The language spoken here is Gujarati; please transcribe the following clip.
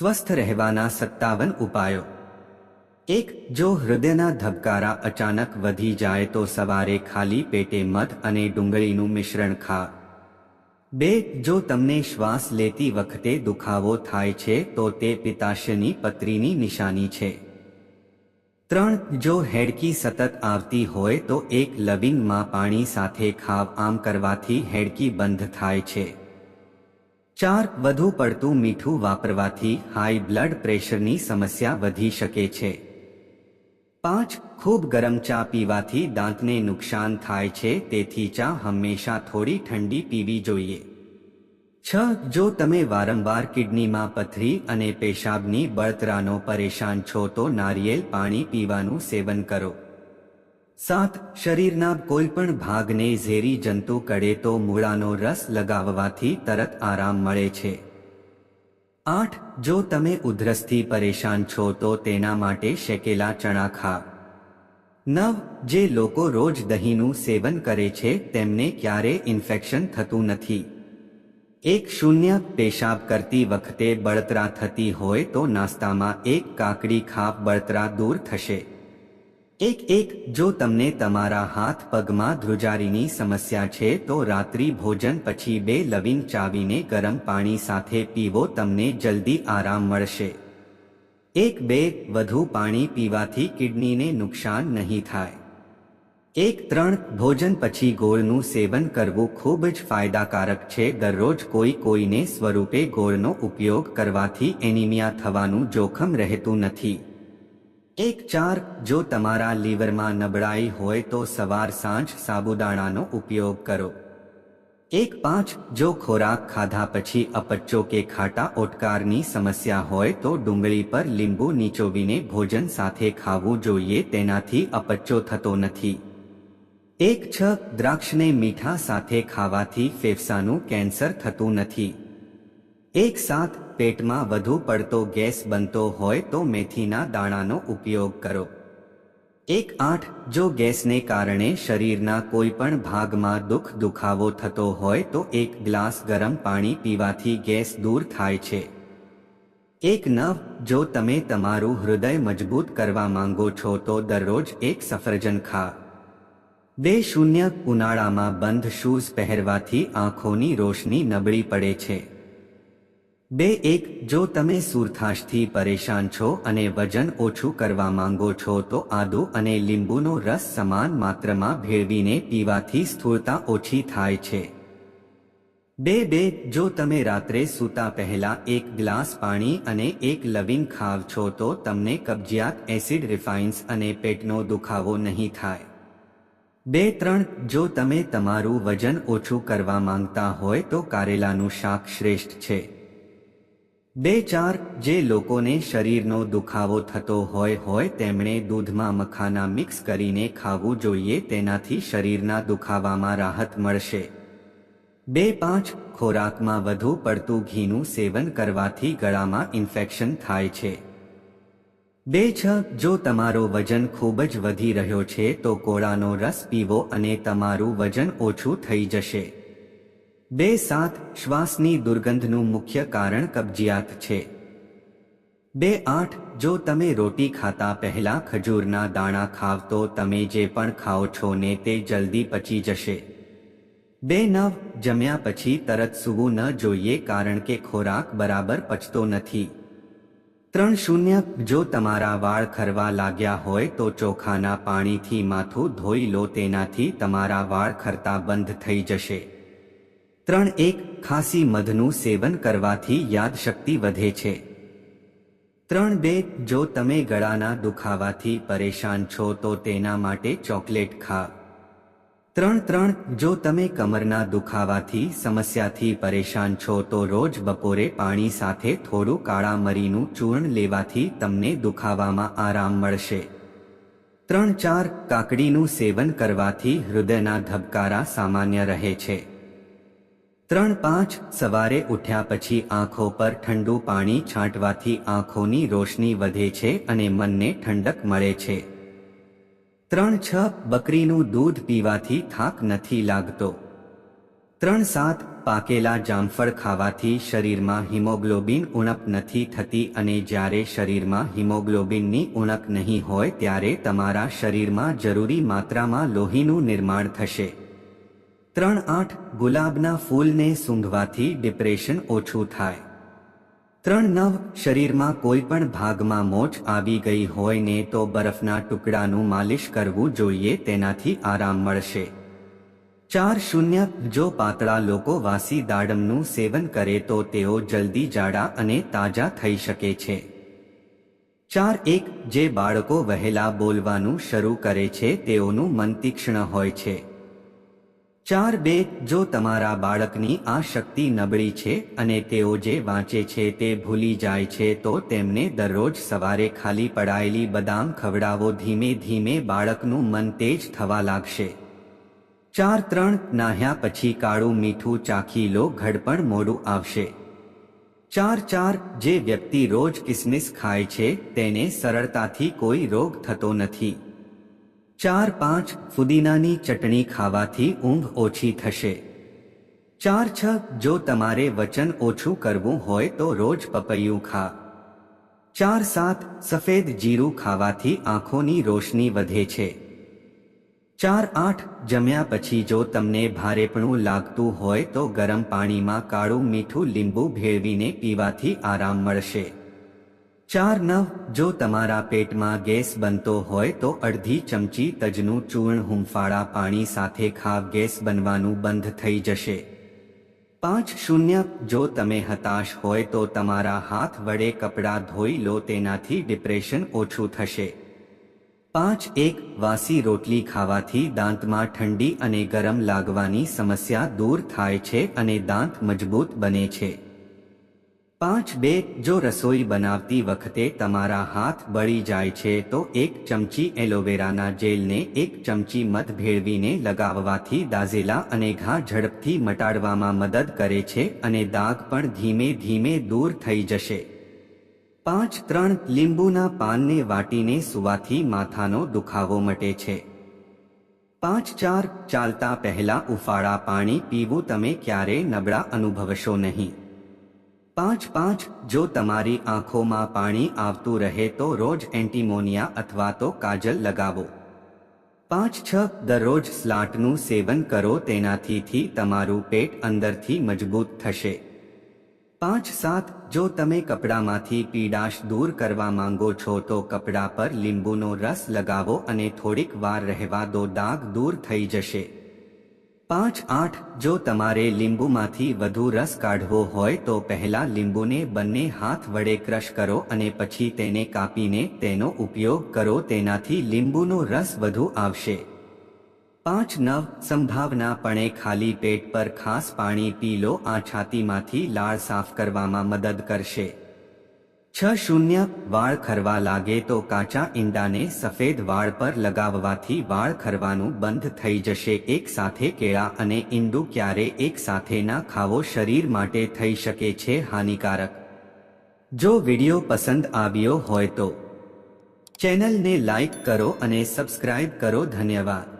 સ્વસ્થ રહેવાના સત્તાવન ઉપાયો. એક, જો હૃદયના ધબકારા અચાનક વધી જાય તો સવારે ખાલી પેટે મધ અને ડુંગળીનું મિશ્રણ ખા. બે, જો તમને શ્વાસ લેતી વખતે દુખાવો થાય છે તો તે પિત્તાશયની પત્રીની નિશાની છે. ત્રણ, જો હેડકી સતત આવતી હોય તો એક લવિંગમાં પાણી સાથે ખાવ આમ કરવાથી હેડકી બંધ થાય છે. ચાર વધુ પડતું મીઠું વાપરવાથી હાઈ બ્લડ પ્રેશરની સમસ્યા વધી શકે છે. પાંચ, ખૂબ ગરમ ચા પીવાથી દાંતને નુકસાન થાય છે, તેથી ચા હંમેશા થોડી ઠંડી પીવી જોઈએ. છ, જો તમે વારંવાર કિડનીમાં પથરી અને પેશાબની બળતરાનો પરેશાન છો તો નારિયેલ પાણી પીવાનું સેવન કરો. સાત શરીરના કોઈપણ ભાગને ઝેરી જંતુ કડે તો મૂળાનો રસ લગાવવાથી તરત આરામ મળે છે. આઠ, જો તમે ઉધરસથી પરેશાન છો તો તેના માટે શેકેલા ચણા ખા. નવ, જે લોકો રોજ દહીંનું સેવન કરે છે તેમને ક્યારે ઇન્ફેક્શન થતું નથી. એક શૂન્ય પેશાબ કરતી વખતે બળતરા થતી હોય તો નાસ્તામાં એક કાકડી ખાપ બળતરા દૂર થશે. એક એક, જો તમને તમારા હાથ પગમાં ધ્રુજારીની સમસ્યા છે, તો રાત્રિ ભોજન પછી બે લવિંગ ચાવીને ગરમ પાણી સાથે પીવો, તમને જલ્દી આરામ મળશે. એક બે, વધુ પાણી પીવાથી કિડનીને નુકસાન નહીં થાય. એક ત્રણ, ભોજન પછી ગોળનું સેવન કરવું ખૂબ જ ફાયદાકારક છે, દરરોજ કોઈ કોઈને સ્વરૂપે ગોળનો ઉપયોગ કરવાથી એનિમિયા થવાનું જોખમ રહેતું નથી. એક ચાર જો તમારા લીવરમાં નબળાઈ હોય તો સવાર સાંજ સાબુદાણાનો ઉપયોગ કરો. એક પાંચ જો ખોરાક ખાધા પછી અપચ્ચો કે ખાટા ઓટકારની સમસ્યા હોય તો ડુંગળી પર લીંબુ નીચોવીને ભોજન સાથે ખાવું જોઈએ તેનાથી અપચ્ચો થતો નથી. એક છ દ્રાક્ષને મીઠા સાથે ખાવાથી ફેફસાનું કેન્સર થતું નથી. એક સાથ પેટમાં વધુ પડતો ગેસ બનતો હોય તો મેથીના દાણાનો ઉપયોગ કરો. એક આઠ, જો ગેસને કારણે શરીરના કોઈ પણ ભાગમાં દુઃખ દુખાવો થતો હોય તો એક ગ્લાસ ગરમ પાણી પીવાથી ગેસ દૂર થાય છે. એક નવ, જો તમે તમારું હૃદય મજબૂત કરવા માંગો છો તો દરરોજ એક સફરજન ખા બે શૂન્ય, ઉનાળામાં બંધ શૂઝ પહેરવાથી આંખોની રોશની નબળી પડે છે. બે એક, જો તમે સુરથાશથી પરેશાન છો અને વજન ઓછું કરવા માંગો છો તો આદુ અને લીંબુનો રસ સમાન માત્રામાં ભેળવીને પીવાથી સ્થૂળતા ઓછી થાય છે. બે બે, જો તમે રાત્રે સૂતા પહેલા એક ગ્લાસ પાણી અને એક લવિંગ ખાવ છો તો તમને કબજિયાત એસિડ રિફાઇન્સ અને પેટનો દુખાવો નહીં થાય. બે ત્રણ, જો તમે તમારું વજન ઓછું કરવા માંગતા હોય તો કારેલાનું શાક શ્રેષ્ઠ છે. બે ચાર જે લોકોને શરીરનો દુખાવો થતો હોય હોય તેમણે દૂધમાં મખાના મિક્સ કરીને ખાવું જોઈએ તેનાથી શરીરના દુખાવામાં રાહત મળશે. બે પાંચ ખોરાકમાં વધુ પડતું ઘીનું સેવન કરવાથી ગળામાં ઇન્ફેક્શન થાય છે. બે છ જો તમારો વજન ખૂબ જ વધી રહ્યો છે તો કોળાનો રસ પીવો અને તમારું વજન ઓછું થઈ જશે. બે સાત શ્વાસની દુર્ગંધનું મુખ્ય કારણ કબજિયાત છે. બે આઠ, જો તમે રોટી ખાતા પહેલા ખજૂરના દાણા ખાવ તો તમે જે પણ ખાઓ છો ને તે જલ્દી પચી જશે. બે નવ, જમ્યા પછી તરત સૂવું ન જોઈએ કારણ કે ખોરાક બરાબર પચતો નથી. ત્રણ શૂન્ય, જો તમારા વાળ ખરવા લાગ્યા હોય તો ચોખાના પાણીથી માથું ધોઈ લો, તેનાથી તમારા વાળ ખરતા બંધ થઈ જશે. ત્રણ એક ખાસી મધનું સેવન કરવાથી યાદશક્તિ વધે છે. ત્રણ બે, જો તમે ગળાના દુખાવાથી પરેશાન છો, તો તેના માટે ચોકલેટ ખા. ત્રણ ત્રણ, જો તમે કમરના દુખાવાથી, સમસ્યાથી પરેશાન છો, તો રોજ બપોરે પાણી સાથે થોડું કાળા મરીનું ચૂર્ણ લેવાથી તમને દુખાવામાં આરામ મળશે. ત્રણ ચાર, કાકડીનું સેવન કરવાથી હૃદયના ધબકારા સામાન્ય રહે છે. ત્રણ પાંચ સવારે ઉઠ્યા પછી આંખો પર ઠંડુ પાણી છાંટવાથી આંખોની રોશની વધે છે અને મનને ઠંડક મળે છે. ત્રણ છ બકરીનું દૂધ પીવાથી થાક નથી લાગતો. ત્રણ સાત પાકેલા જામફળ ખાવાથી શરીરમાં હિમોગ્લોબિન ઉણપ નથી થતી અને જ્યારે શરીરમાં હિમોગ્લોબિનની ઉણપ નહીં હોય ત્યારે તમારા શરીરમાં જરૂરી માત્રામાં લોહીનું નિર્માણ થશે. ત્રણ આઠ ગુલાબના ફૂલને સૂંઘવાથી ડિપ્રેશન ઓછું થાય. ત્રણ નવ શરીરમાં કોઈ પણ ભાગમાં મોચ આવી ગઈ હોય ને તો બરફના ટુકડાનું માલિશ કરવું જોઈએ તેનાથી આરામ મળશે. ચાર શૂન્ય જો પાતળા લોકો વાસી દાડમનું સેવન કરે તો તેઓ જલ્દી જાડા અને તાજા થઈ શકે છે. ચાર એક જે બાળકો વહેલા બોલવાનું શરૂ કરે છે તેઓનું મન તીક્ષ્ણ હોય છે. ચાર બે, જો તમારા બાળકની આ શક્તિ નબળી છે અને તેઓ જે વાંચે છે તે ભૂલી જાય છે, તો તેમને દરરોજ સવારે ખાલી પડાયેલી બદામ ખવડાવો. ધીમે ધીમે બાળકનું મન તેજ થવા લાગશે. ચાર ત્રણ, નાહ્યા પછી કાળું મીઠું ચાખી લો, ઘડપણ મોડું આવશે. ચાર ચાર, જે વ્યક્તિ રોજ કિસમિસ ખાય છે, તેને સરળતાથી કોઈ રોગ થતો નથી. ચાર પાંચ ફુદીનાની ચટણી ખાવાથી ઊંઘ ઓછી થશે. ચાર છ જો તમારે વચન ઓછું કરવું હોય તો રોજ પપૈયું ખા. ચાર સાત સફેદ જીરું ખાવાથી આંખોની રોશની વધે છે. ચાર આઠ જમ્યા પછી જો તમને ભારેપણું લાગતું હોય તો ગરમ પાણીમાં કાળું મીઠું લીંબુ ભેળવીને પીવાથી આરામ મળશે. ચાર નવ, જો તમારા પેટમાં ગેસ બનતો હોય તો અડધી ચમચી તજનું ચૂર્ણ હુંફાળા પાણી સાથે ખાવ ગેસ બનવાનું બંધ થઈ જશે. પાંચ શૂન્ય, જો તમે હતાશ હોય તો તમારા હાથ વડે કપડાં ધોઈ લો તેનાથી ડિપ્રેશન ઓછું થશે. પાંચ એક, વાસી રોટલી ખાવાથી દાંતમાં ઠંડી અને ગરમ લાગવાની સમસ્યા દૂર થાય છે અને દાંત મજબૂત બને છે. પાંચ બે જો રસોઈ બનાવતી વખતે તમારા હાથ બળી જાય છે, તો એક ચમચી એલોવેરાના જેલને એક ચમચી મધ ભેળવીને લગાવવાથી દાઝેલા અને ઘા ઝડપથી મટાડવામાં મદદ કરે છે અને દાગ પણ ધીમે ધીમે દૂર થઈ જશે. પાંચ ત્રણ લીંબુના પાનને વાટીને સુવાથી માથાનો દુખાવો મટે છે. પાંચ ચાર ચાલતા પહેલા ઉફાળા પાણી પીવું તમે ક્યારેય નબળા અનુભવશો નહીં. પાંચ પાંચ, જો તમારી આંખોમાં પાણી આવતું રહે તો રોજ એન્ટીમોનિયા અથવા તો કાજલ લગાવો. પાંચ છ, દરરોજ સ્લાટનું સેવન કરો તેનાથી તમારું પેટ અંદરથી મજબૂત થશે. પાંચ સાત, જો તમે કપડામાંથી પીડાશ દૂર કરવા માંગો છો તો કપડા પર લીંબુનો રસ લગાવો અને થોડીક વાર રહેવા દો, દાગ દૂર થઈ જશે. પાંચ આઠ, જો તમારે લીંબુમાંથી વધુ રસ કાઢવો હોય તો પહેલા લીંબુને બંને હાથ વડે ક્રશ કરો અને પછી તેને કાપીને તેનો ઉપયોગ કરો, તેનાથી લીંબુનો રસ વધુ આવશે. પાંચ નવ, સંભાવનાપણે ખાલી પેટ પર ખાસ પાણી પી લો, આ છાતીમાંથી લાળ સાફ કરવામાં મદદ કરશે. છ શૂન્ય વાળ ખરવા લાગે તો કાચા ઈંડાને સફેદ વાળ પર લગાવવાથી વાળ ખરવાનું બંધ થઈ જશે. એક સાથે કેળા અને ઈંડું ક્યારે એક સાથે ના ખાવો શરીર માટે થઈ શકે છે હાનિકારક. જો વીડિયો પસંદ આવ્યો હોય તો ચેનલને લાઈક કરો અને સબસ્ક્રાઇબ કરો. ધન્યવાદ.